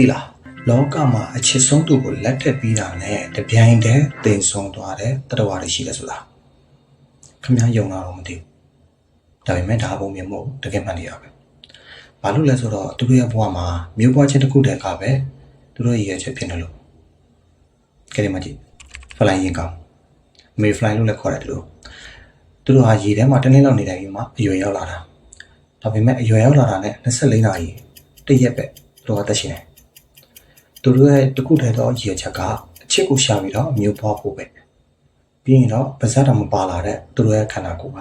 သိလားလောကမှာအချစ်ဆုံးသူကိုလက်ထပ်ပြီးတာနဲ့တပြိုင်တည်းတင်ဆုံးသွားတဲ့တတဝါတွေရှိတယ်ဆိုတာခမည်းယုံတာတော့မသိဘူးဒါပေမဲ့ဒါပုံမြင်မို့တကယ်မှန်တရားပဲဘာလို့လဲဆိုတော့သူတို့ရဲ့ဘဝမှာမျိုးပွားခြင်းတစ်ခုတည်းကပဲသူတို့ရဲ့ရည်ရွယ်ချက်ဖြစ်နေလို့ကဲဒီမှာကြည့်ဖလိုင်းရင်ကောင်းမေဖလိုင်းလို့လည်းခေါ်တယ်သူတို့သူတို့ဟာရေထဲမှာတနည်းလောက်နေတိုင်းမှာအရွယ်ရောက်လာတာဒါပေမဲ့အရွယ်ရောက်လာတာနဲ့24နာရီတရက်ပဲသူတို့ကတက်ရှင်တယ် သူတို့ရဲ့တခုတည်းသောရည်ရွယ်ချက်ကအချစ်ကိုရှာပြီးတော့အမျိုးပွားဖို့ပဲပြီးရင်တော့ပါဇက်တော်မပါလာတဲ့သူတို့ရဲ့ခန္ဓာကိုယ်က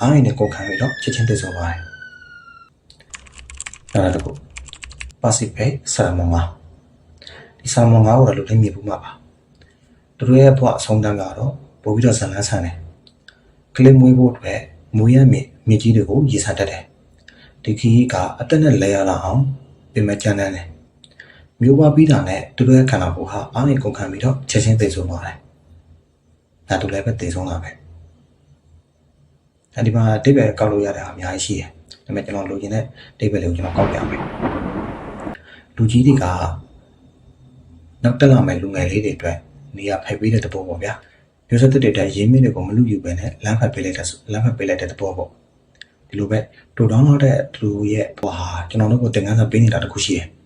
အားရည်နဲ့ကိုယ်ခံပြီးတော့ချက်ချင်းတည်ဆုံပါတယ်နောက်တစ်ခုပါစီဖေဆာမွန်ငါဒီဆာမွန်ငါကိုတော့လူတိုင်းမြင်ဘူးမှာပါသူတို့ရဲ့ဘဝအဆုံးတန်းကတော့ပို့ပြီးတော့ဇလန်းဆန်တယ်ကလေးမွေးဖို့အတွက်မွေးရမြင့်မြင့်ကြီးတွေကိုရည်စားတတ်တယ်ဒီခီးကအသက်နဲ့လဲရလာအောင်ပြင်မဲ့ကြမ်းတမ်းတယ် မျိုးပွားပြီးတာနဲ့သူတို့ရဲ့ခန္ဓာကိုယ်ဟာအားငယ်ကုန်ခံပြီးတော့ချက်ချင်းသိဆုံးသွားတယ်။ဒါတူလည်းပဲသိဆုံးတာပဲ။အဲဒီမှာအတိတ်ပဲကောက်လို့ရတဲ့ဟာအများကြီးရှိတယ်။ဒါပေမဲ့ကျွန်တော်လိုချင်တဲ့အတိတ်ပဲလေးကိုကျွန်တော်ကောက်ပြမယ်။လူကြီးတွေကနောက်တက်လာမယ့်လူငယ်လေးတွေအတွက်နေရာဖယ်ပေးတဲ့သဘောပေါ့ဗျာ။မျိုးဆက်တဲ့တဲ့ရင်းမြစ်တွေကိုမလူယူပဲနဲ့လမ်းဖက်ပေးလိုက်တဲ့လမ်းဖက်ပေးလိုက်တဲ့သဘောပေါ့။ဒီလိုပဲတူတောင်းတော့တဲ့သူရဲ့ဘဝဟာကျွန်တော်တို့ကိုသင်ခန်းစာပေးနေတာတစ်ခုရှိတယ်။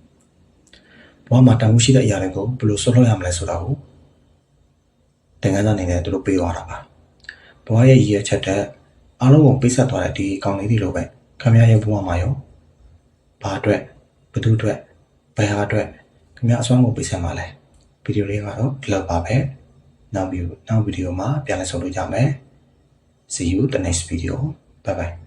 ဘဝမှာတန်ဖိုးရှိတဲ့အရာတွေကိုဘယ်လိုဆွတ်လွှတ်ရမလဲဆိုတာကိုသင်ခန်းစာအနေနဲ့သူတို့ပေးသွားတာပါဘဝရဲ့ရည်ရွယ်ချက်တဲ့အားလုံးကိုပေးဆက်သွားတဲ့ဒီကောင်လေးတွေလိုပဲခမရရဲ့ဘဝမှာရောဘာအတွက်ဘယ်သူအတွက်ဘယ်ဟာအတွက်ခမရအစွမ်းကိုပေးဆက်မှာလဲဗီဒီယိုလေးကတော့ဒီလောက်ပါပဲနောက်ဗီဒီယိုနောက်ဗီဒီယိုမှာပြန်လည်ဆုံတွေ့ကြမယ် see you the next video bye bye